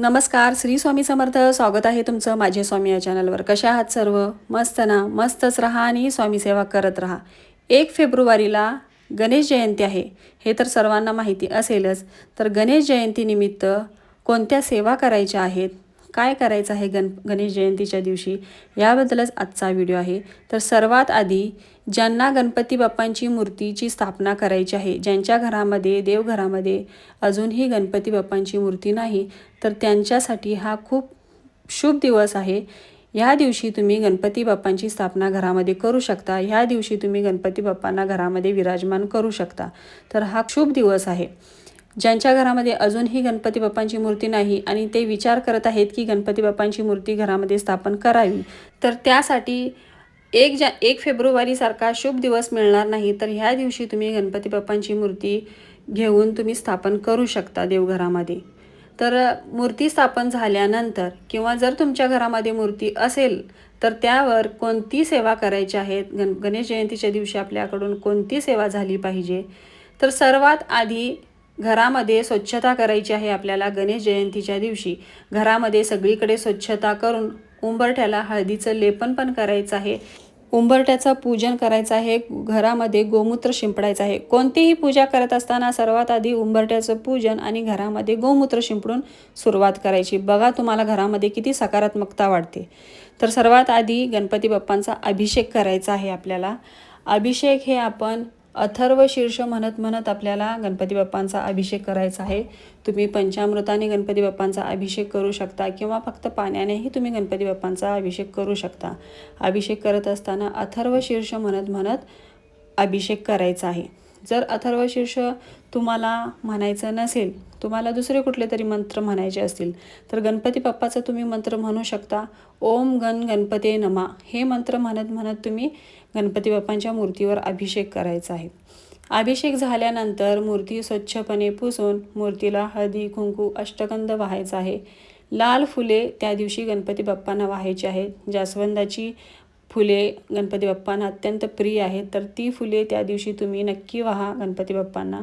नमस्कार श्री स्वामी समर्थ. स्वागत आहे तुमचं माझे स्वामी या चॅनलवर. कशा आहात सर्व? मस्त ना? मस्तच राहा आणि स्वामी सेवा करत राहा. एक फेब्रुवारीला गणेश जयंती आहे. हे तर सर्वांना माहिती असेलच. तर गणेश जयंतीनिमित्त कोणत्या सेवा करायच्या आहेत? काय करायचं आहे गण गणेश जयंतीच्या दिवशी? याबद्दलच आजचा व्हिडिओ आहे. तर सर्वात आधी ज्यांना गणपती बाप्पांची मूर्तीची स्थापना करायची आहे ज्यांच्या घरामध्ये देवघरामध्ये अजूनही गणपती बाप्पांची मूर्ती नाही तर त्यांच्यासाठी हा खूप शुभ दिवस आहे. ह्या दिवशी तुम्ही गणपती बाप्पांची स्थापना घरामध्ये करू शकता. ह्या दिवशी तुम्ही गणपती बाप्पांना घरामध्ये विराजमान करू शकता. तर हा शुभ दिवस आहे. ज्यांच्या घरामध्ये अजूनही गणपती बाप्पांची मूर्ती नाही आणि ते विचार करत आहेत की गणपती बाप्पांची मूर्ती घरामध्ये स्थापन करावी तर त्यासाठी एक जा एक फेब्रुवारीसारखा शुभ दिवस मिळणार नाही तर ह्या दिवशी तुम्ही गणपती बाप्पांची मूर्ती घेऊन तुम्ही स्थापन करू शकता देवघरामध्ये. तर मूर्ती स्थापन झाल्यानंतर किंवा जर तुमच्या घरामध्ये मूर्ती असेल तर त्यावर कोणती सेवा करायची आहेत गण गणेश जयंतीच्या दिवशी आपल्याकडून कोणती सेवा झाली पाहिजे? तर सर्वात आधी घरामध्ये स्वच्छता करायची आहे आपल्याला गणेश जयंतीच्या दिवशी. घरामध्ये सगळीकडे स्वच्छता करून उंबरठ्याला हळदीचं लेपन पण करायचं आहे. उंबरट्याचं पूजन करायचं आहे. घरामध्ये गोमूत्र शिंपडायचं आहे. कोणतीही पूजा करत असताना सर्वात आधी उंबरट्याचं पूजन आणि घरामध्ये गोमूत्र शिंपडून सुरुवात करायची. बघा तुम्हाला घरामध्ये किती सकारात्मकता वाढते. तर सर्वात आधी गणपती बाप्पांचा अभिषेक करायचा आहे आपल्याला. अभिषेक हे आपण अथर्व शीर्ष म्हणत म्हणत आपल्याला गणपती बाप्पांचा अभिषेक करायचा आहे. तुम्ही पंचामृताने गणपती बाप्पांचा अभिषेक करू शकता किंवा फक्त पाण्यानेही तुम्ही गणपती बाप्पांचा अभिषेक करू शकता. अभिषेक करत असताना अथर्व शीर्ष म्हणत म्हणत अभिषेक करायचा आहे. जर अथर्व शीर्ष तुम्हाला म्हणायचं नसेल तुम्हाला दुसरे कुठले तरी मंत्र म्हणायचे असतील तर गणपती बाप्पाचा तुम्ही मंत्र म्हणू शकता. ओम गण गणपते नमा. हे मंत्र म्हणत म्हणत तुम्ही गणपती बाप्पांच्या मूर्तीवर अभिषेक करायचा आहे. अभिषेक झाल्यानंतर मूर्ती स्वच्छपणे पुसून मूर्तीला हळदी कुंकू अष्टगंध वाहायचा आहे. लाल फुले त्या दिवशी गणपती बाप्पांना वाहायची आहेत. जास्वंदाची फुले गणपती बाप्पांना अत्यंत प्रिय आहेत तर ती फुले त्या दिवशी तुम्ही नक्की वाहा गणपती बाप्पांना.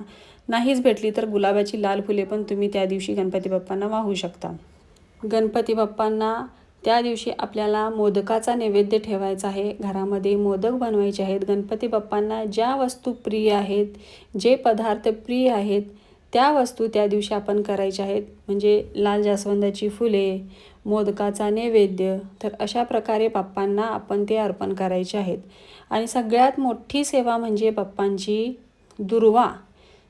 नाहीच भेटली तर गुलाबाची लाल फुले पण तुम्ही त्या दिवशी गणपती बाप्पांना वाहू शकता. गणपती बाप्पांना त्या दिवशी आपल्याला मोदकाचा नैवेद्य ठेवायचा आहे. घरामध्ये मोदक बनवायचे आहेत. गणपती बाप्पांना ज्या वस्तू प्रिय आहेत जे पदार्थ प्रिय आहेत त्या वस्तू त्या दिवशी आपण करायच्या आहेत. म्हणजे लाल जास्वंदाची फुले मोदकाचा नैवेद्य. तर अशा प्रकारे बाप्पांना आपण ते अर्पण करायचे आहेत. आणि सगळ्यात मोठी सेवा म्हणजे बाप्पांची दुर्वा.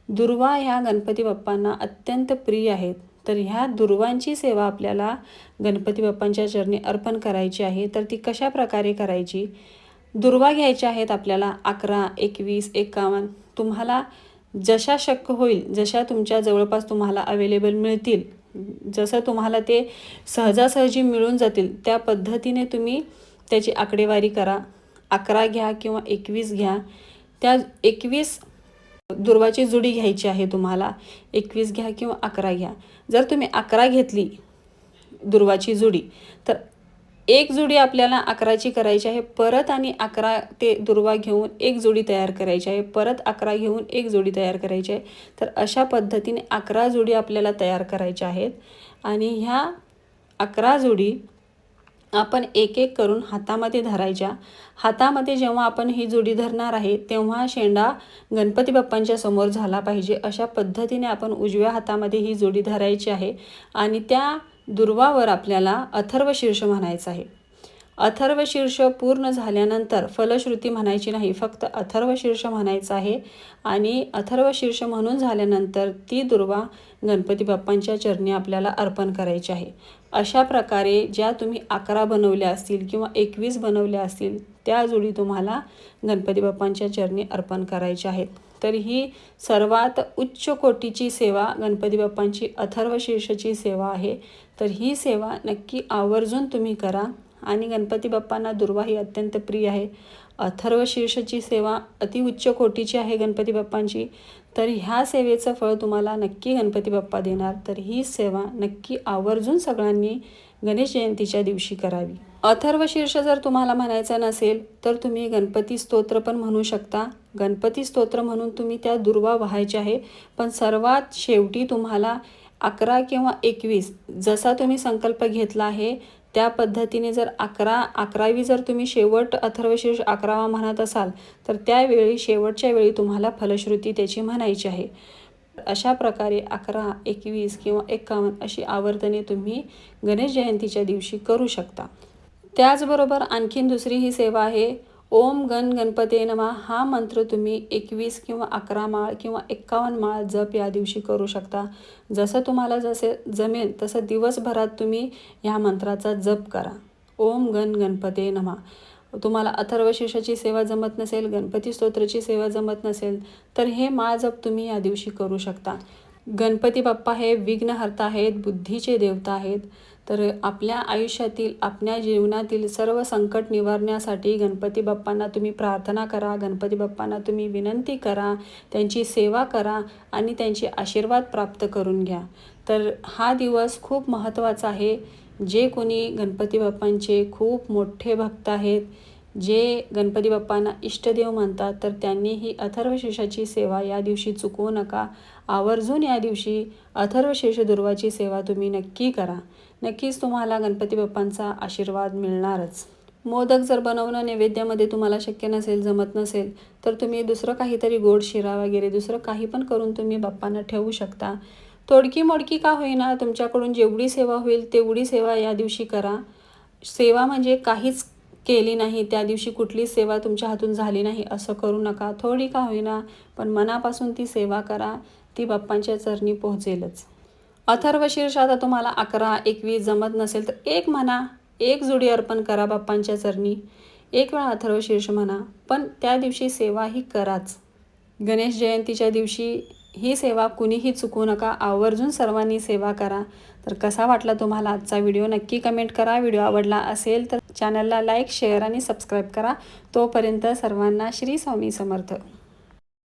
दुर्वा ह्या गणपती बाप्पांना अत्यंत प्रिय आहेत. तर ह्या दुर्वांची सेवा आपल्याला गणपती बाप्पांच्या चरणी अर्पण करायची आहे. तर ती कशा प्रकारे करायची? दुर्वा घ्यायच्या आहेत आपल्याला अकरा एकवीस एकावन्न. तुम्हाला जशा शक्य होईल जशा तुमच्या जवळपास तुम्हाला अवेलेबल मिळतील जसं तुम्हाला ते सहजासहजी मिळून जातील त्या पद्धतीने तुम्ही त्याची आकडेवारी करा. अकरा घ्या किंवा एकवीस घ्या. त्या एकवीस दुर्वाची जुडी घ्यायची आहे तुम्हाला. एकवीस घ्या किंवा अकरा घ्या. जर तुम्ही अकरा घेतली दुर्वाची जुडी तर एक जोडी आपल्याला अकराची करायची आहे परत आणि अकरा ते दुर्वा घेऊन एक जोडी तयार करायची आहे परत अकरा घेऊन एक जोडी तयार करायची आहे. तर अशा पद्धतीने अकरा जोडी आपल्याला तयार करायच्या आहेत. आणि ह्या अकरा जोडी आपण एक एक करून हातामध्ये धरायच्या. हातामध्ये जेव्हा आपण ही जोडी धरणार आहे तेव्हा शेंडा गणपती बाप्पांच्या समोर झाला पाहिजे. अशा पद्धतीने आपण उजव्या हातामध्ये ही जोडी धरायची आहे. आणि त्या दुर्वावर आपल्याला अथर्व शीर्ष म्हणायचं आहे. अथर्व शीर्ष पूर्ण झाल्यानंतर फलश्रुती म्हणायची नाही फक्त अथर्व शीर्ष म्हणायचं आहे. आणि अथर्व शीर्ष म्हणून झाल्यानंतर ती दुर्वा गणपती बाप्पांच्या चरणी आपल्याला अर्पण करायची आहे. अशा प्रकारे ज्या तुम्ही अकरा बनवल्या असतील किंवा एकवीस बनवल्या असतील त्या जोडी तुम्हाला गणपती बाप्पांच्या चरणी अर्पण करायच्या आहेत. तर ही सर्वात उच्च कोटीची सेवा गणपती बाप्पांची अथर्व शीर्षची सेवा आहे. तर ही सेवा नक्की आवर्जून तुम्ही करा आणि गणपती बाप्पांना दुर्वा ही अत्यंत प्रिय आहे. अथर्व शीर्षची सेवा अतिउच्च कोटीची आहे गणपती बाप्पांची. तर ह्या सेवेचं फळ तुम्हाला नक्की गणपती बाप्पा देणार. तर ही सेवा नक्की आवर्जून सगळ्यांनी गणेश जयंतीच्या दिवशी करावी. अथर्व शीर्ष जर तुम्हाला म्हणायचं नसेल तर तुम्ही गणपती स्तोत्र पण म्हणू शकता. गणपती स्तोत्र म्हणून तुम्ही त्या दुर्वा व्हायचे आहे. पण सर्वात शेवटी तुम्हाला अकरा किंवा एकवीस जसा तुम्ही संकल्प घेतला आहे त्या पद्धतीने जर अकरा अकरावी जर तुम्ही शेवट अथर्वशीर्ष अकरावा म्हणत असाल तर त्यावेळी शेवटच्या वेळी तुम्हाला फलश्रुती त्याची म्हणायची आहे. अशा प्रकारे अकरा एकवीस किंवा एकावन्न अशी आवर्तने तुम्ही गणेश जयंतीच्या दिवशी करू शकता. त्याचबरोबर आणखीन दुसरी ही सेवा आहे ओम गण गणपते नमा. हा मंत्र तुम्ही एकवीस किंवा अकरा माळ किंवा एक्कावन्न माळ जप या दिवशी करू शकता. जसं तुम्हाला जसे जमेल तसं दिवसभरात तुम्ही ह्या मंत्राचा जप करा. ओम गण गणपते नमा. तुम्हाला अथर्वशीर्षाची सेवा जमत नसेल गणपती स्तोत्राची सेवा जमत नसेल तर हे माळ जप तुम्ही या दिवशी करू शकता. गणपती बाप्पा हे विघ्नहर्ता आहेत बुद्धीचे देवता आहेत तर आपल्या आयुष्यातील आपल्या जीवनातील सर्व संकट निवारण्यासाठी गणपती बाप्पांना तुम्ही प्रार्थना करा गणपती बाप्पांना तुम्ही विनंती करा त्यांची सेवा करा आणि त्यांचे आशीर्वाद प्राप्त करून घ्या. तर हा दिवस खूप महत्त्वाचा आहे. जे कोणी गणपती बाप्पांचे खूप मोठे भक्त आहेत जे गणपती बाप्पांना इष्टदेव मानतात तर त्यांनी ही अथर्वशेषाची सेवा या दिवशी चुकवू नका. आवर्जून या दिवशी अथर्वशेष दुर्वाची सेवा तुम्ही नक्की करा. नक्कीच तुम्हाला गणपती बाप्पांचा आशीर्वाद मिळणारच. मोदक जर बनवणं नैवेद्यामध्ये तुम्हाला शक्य नसेल जमत नसेल तर तुम्ही दुसरं काहीतरी गोड शिरा वगैरे दुसरं काही पण करून तुम्ही बाप्पांना ठेवू शकता. तोडकी मोडकी का होईना तुमच्याकडून जेवढी सेवा होईल तेवढी सेवा या दिवशी करा. सेवा म्हणजे काहीच केली नाही त्या दिवशी कुठलीच सेवा तुमच्या हातून झाली नाही असं करू नका. थोडी का होईना पण मनापासून ती सेवा करा ती बाप्पांच्या चरणी पोहोचेलच. अथर्वशीर्ष आता तुम्हाला अकरा एकवीस जमत नसेल तर एक म्हणा एक जुडी अर्पण करा बाप्पांच्या चरणी. एक वेळा अथर्वशीर्ष म्हणा पण त्या दिवशी सेवा ही कराच. गणेश जयंतीच्या दिवशी ही सेवा कुणीही चुकू नका. आवर्जून सर्वांनी सेवा करा. तर कसा वाटला तुम्हाला आजचा व्हिडिओ? नक्की कमेंट करा. व्हिडिओ आवडला असेल तर चॅनलला लाईक शेअर आणि सबस्क्राईब करा. तोपर्यंत सर्वांना श्री स्वामी समर्थ.